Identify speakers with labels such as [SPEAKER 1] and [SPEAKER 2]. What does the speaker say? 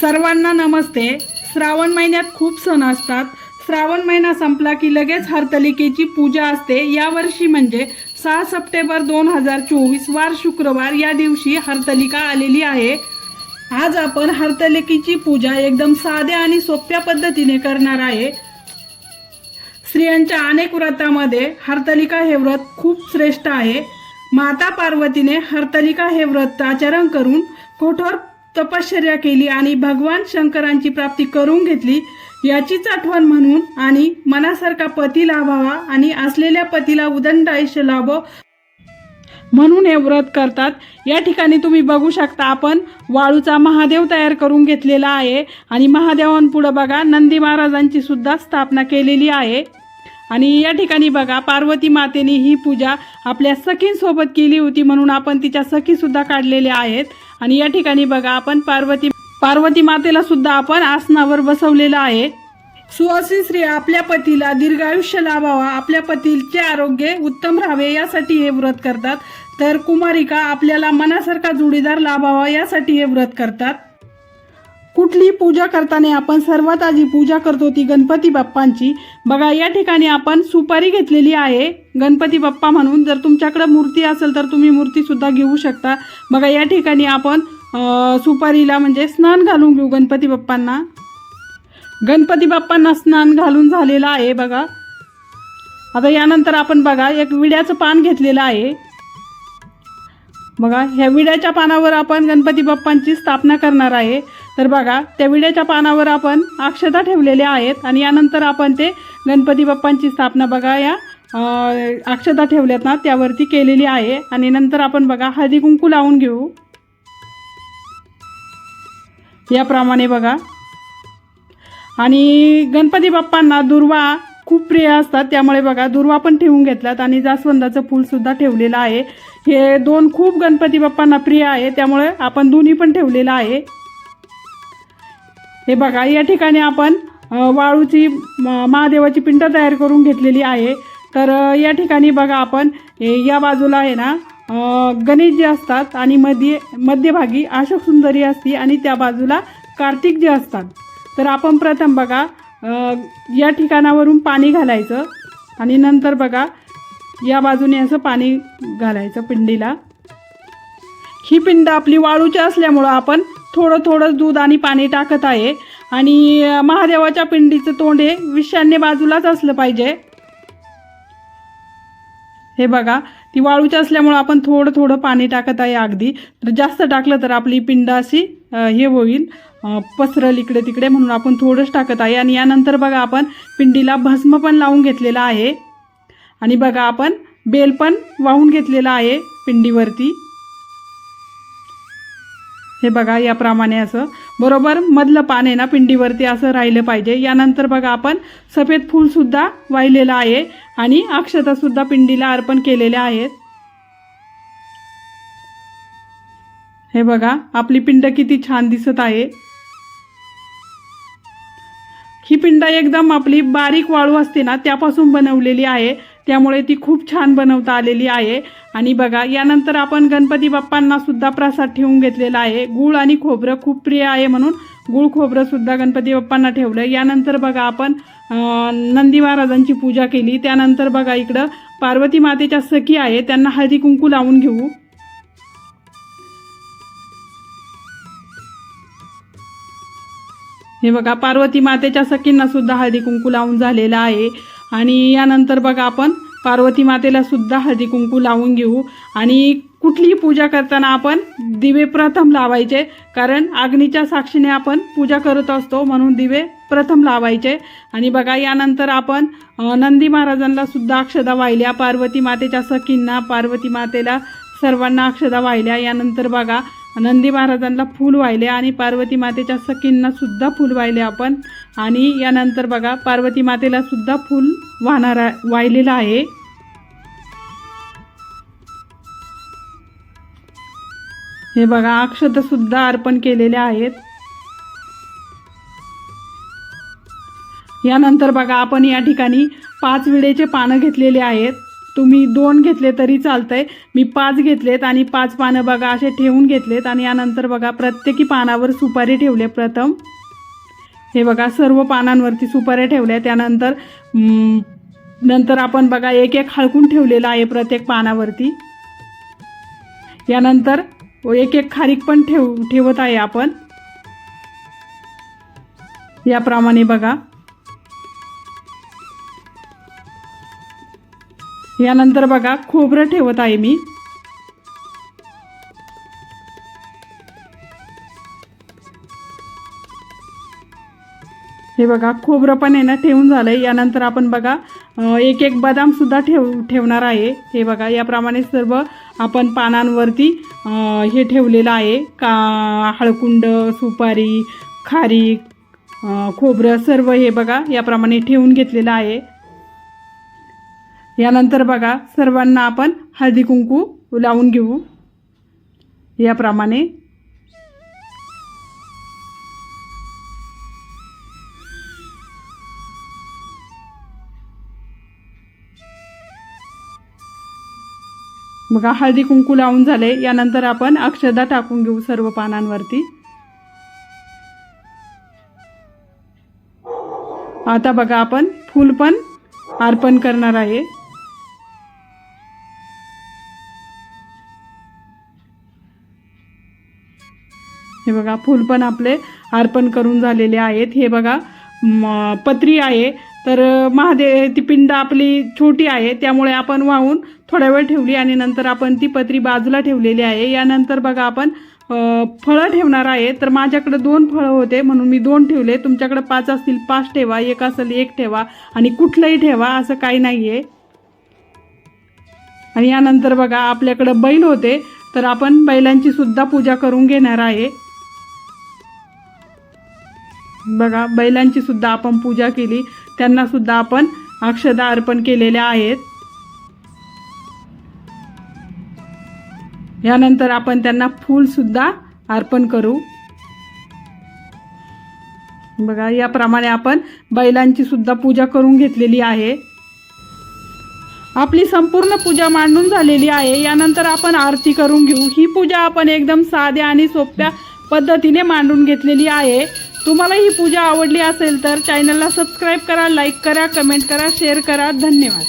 [SPEAKER 1] सर्वांना नमस्ते. श्रावण महिन्यात खूप सण असतात. श्रावण महिना संपला की लगेच हरतलिकेची पूजा असते. यावर्षी म्हणजे सहा सप्टेंबर दोन हजार चोवीस वार शुक्रवार या दिवशी हरतलिका आलेली आहे. आज आपण हरतलिकेची पूजा एकदम साध्या आणि सोप्या पद्धतीने करणार आहे. स्त्रियांच्या अनेक व्रतामध्ये हरतलिका हे व्रत खूप श्रेष्ठ आहे. माता पार्वतीने हरतलिका हे व्रत आचरण करून कठोर तपश्चर्या केली आणि भगवान शंकरांची प्राप्ती करून घेतली याचीच आठवण म्हणून आणि मनासारखा पती लाभावा आणि असलेल्या पतीला उदंड आयुष्य लाभो म्हणून हे व्रत करतात. या ठिकाणी तुम्ही बघू शकता आपण वाळूचा महादेव तयार करून घेतलेला आहे आणि महादेवांपुढं बघा नंदी महाराजांची सुद्धा स्थापना केलेली आहे. आणि या ठिकाणी बघा पार्वती मातेने ही पूजा आपल्या सखींसोबत केली होती म्हणून आपण तिच्या सखीसुद्धा काढलेल्या आहेत. आणि या ठिकाणी बघा आपण पार्वती पार्वती मातेला सुद्धा आपण आसनावर बसवलेलं आहे. सुवासिन स्त्री आपल्या पतीला दीर्घायुष्य लाभावा आपल्या पतीचे आरोग्य उत्तम राहावे यासाठी हे व्रत करतात. तर कुमारिका आपल्याला मनासारखा जोडीदार लाभावा यासाठी हे व्रत करतात. कुठली पूजा करताना आपण सर्वात आधी पूजा करतो ती गणपती बाप्पांची. बघा या ठिकाणी आपण सुपारी घेतलेली आहे. गणपती बाप्पा म्हणून जर तुमच्याकडे मूर्ती असेल तर तुम्ही मूर्तीसुद्धा घेऊ शकता. बघा या ठिकाणी आपण सुपारीला म्हणजे स्नान घालून घेऊ गणपती बाप्पांना. गणपती बाप्पांना स्नान घालून झालेलं आहे बघा. आता यानंतर आपण बघा एक विड्याचं पान घेतलेलं आहे. बघा ह्या विड्याच्या पानावर आपण गणपती बाप्पांची स्थापना करणार आहे. तर बघा त्या विड्याच्या पानावर आपण अक्षता ठेवलेल्या आहेत आणि यानंतर आपण ते गणपती बाप्पांची स्थापना बघा या अक्षता ठेवल्यात ना त्यावरती केलेली आहे. आणि नंतर आपण बघा हळदी कुंकू लावून घेऊ. याप्रमाणे बघा. आणि गणपती बाप्पांना दुर्वा खूप प्रिय असतात त्यामुळे बघा दुर्वा पण ठेवून घेतलात आणि जास्वंदाचं फूलसुद्धा ठेवलेलं आहे. हे दोन खूप गणपती बाप्पांना प्रिय आहे त्यामुळे आपण दोन्ही पण ठेवलेलं आहे. हे बघा या ठिकाणी आपण वाळूची महादेवाची पिंड तयार करून घेतलेली आहे. तर या ठिकाणी बघा आपण या बाजूला आहे ना गणेश जे असतात आणि मध्ये मध्यभागी अशोक सुंदरी असती आणि त्या बाजूला कार्तिक जे असतात. तर आपण प्रथम बघा या ठिकाणावरून पाणी घालायचं आणि नंतर बघा या बाजूने असं पाणी घालायचं पिंडीला. ही पिंड आपली वाळूची असल्यामुळं आपण थोडं थोडं दूध आणि पाणी टाकत आहे. आणि महादेवाच्या पिंडीचं तोंड हे विषान्य बाजूलाच असलं पाहिजे. हे बघा ती वाळूची असल्यामुळं आपण थोडं थोडं पाणी टाकत आहे अगदी. तर जास्त टाकलं तर आपली पिंड अशी हे होईल. पसरल इकडे तिकडे म्हणून आपण थोडंच टाकत आहे. आणि यानंतर बघा आपण पिंडीला भस्म पण लावून घेतलेला आहे. आणि बघा आपण बेल पण वाहून घेतलेला आहे पिंडीवरती. हे बघा याप्रमाणे असं. बरोबर? मधलं पान आहे ना पिंडीवरती असं राहिलं पाहिजे. यानंतर बघा आपण सफेद फूलसुद्धा वाहिलेलं आहे आणि अक्षतासुद्धा पिंडीला अर्पण केलेल्या आहेत. हे बघा आपली पिंड किती छान दिसत आहे. ही पिंड एकदम आपली बारीक वाळू असते ना त्यापासून बनवलेली आहे. त्यामुळे ती खूप छान बनवता आलेली आहे. आणि बघा यानंतर आपण गणपती बाप्पांना सुद्धा प्रसाद ठेवून घेतलेला आहे. गूळ आणि खोबरं खूप प्रिय आहे म्हणून गूळ खोबरंसुद्धा गणपती बाप्पांना ठेवलं यानंतर बघा आपण नंदी महाराजांची पूजा केली. त्यानंतर बघा इकडं पार्वती मातेच्या सखी आहे त्यांना हळदी कुंकू लावून घेऊ. हे बघा पार्वती मातेच्या सखींना सुद्धा हळदी कुंकू लावून झालेला आहे. आणि यानंतर बघा आपण पार्वती मातेला सुद्धा हळदी कुंकू लावून घेऊ. आणि कुठलीही पूजा करताना आपण दिवे प्रथम लावायचे कारण अग्नीच्या साक्षीने आपण पूजा करत असतो म्हणून दिवे प्रथम लावायचे. आणि बघा यानंतर आपण नंदी महाराजांना सुद्धा अक्षदा वाहिल्या पार्वती मातेच्या सखींना पार्वती मातेला सर्वांना अक्षदा वाहिल्या. यानंतर बघा नंदी महाराजांना फूल वाहिले आणि पार्वती मातेच्या सखींना सुद्धा फूल वाहिले आपण. आणि यानंतर बघा पार्वती मातेला सुद्धा फूल वाहणार वाहिलेलं आहे. हे बघा अक्षत सुद्धा अर्पण केलेले आहेत. यानंतर बघा आपण या ठिकाणी पाच विडेचे पानं घेतलेले आहेत. तुम्ही दोन घेतले तरी चालतंय. मी पाच घेतलेत आणि पाच पानं बघा असे ठेवून घेतलेत आणि यानंतर बघा प्रत्येकी पानावर सुपारी ठेवले प्रथम. हे बघा सर्व पानांवरती सुपाऱ्या ठेवल्या. त्यानंतर नंतर आपण बघा एक एक हळकून ठेवलेलं आहे प्रत्येक पानावरती. यानंतर एक एक खारीक पण ठेव ठेवत आहे आपण. याप्रमाणे बघा. यानंतर बघा खोबरं ठेवत आहे मी. हे बघा खोबरं पण आहे ना ठेवून झालं आहे यानंतर आपण बघा एक एक बदामसुद्धा ठेव ठेवणार आहे. हे बघा याप्रमाणे सर्व आपण पानांवरती हे ठेवलेलं आहे. का हळकुंड सुपारी खारीक खोबरं सर्व हे बघा याप्रमाणे ठेवून घेतलेलं आहे. यानंतर बघा सर्वांना आपण हळदी कुंकू लावून घेऊ. याप्रमाणे बघा हळदी कुंकू लावून झाले. यानंतर आपण अक्षदा टाकून घेऊ सर्व पानांवरती. आता बघा आपण फूल पण अर्पण करणार आहे. हे बघा फूल पण आपले अर्पण करून झालेले आहेत. हे बघा पत्री आहे. तर महादेव ती पिंड आपली छोटी आहे. त्यामुळे आपण वाहून थोडा वेळ ठेवली आणि नंतर आपण ती पत्री बाजूला ठेवलेली आहे. यानंतर बघा आपण फळं ठेवणार आहे. तर माझ्याकडे दोन फळं होते म्हणून मी दोन ठेवले. तुमच्याकडे पाच असतील पाच ठेवा. एक असेल एक ठेवा. आणि कुठलंही ठेवा असं काही नाही आहे आणि यानंतर बघा आपल्याकडं बैल होते. तर आपण बैलांची सुद्धा पूजा करून घेणार आहे. बघा बैलांची सुद्धा आपण पूजा केली. त्यांना सुद्धा आपण अक्षदा अर्पण केलेल्या आहेत. यानंतर आपण त्यांना फूलसुद्धा अर्पण करू. बघा याप्रमाणे आपण बैलांची सुद्धा पूजा करून घेतलेली आहे. आपली संपूर्ण पूजा मांडून झालेली आहे. यानंतर आपण आरती करून घेऊ. ही पूजा आपण एकदम साध्या आणि सोप्या पद्धतीने मांडून घेतलेली आहे. तुम्हाला ही पूजा आवडली असेल तर चॅनलला सबस्क्राईब करा लाईक करा कमेंट करा शेअर करा. धन्यवाद.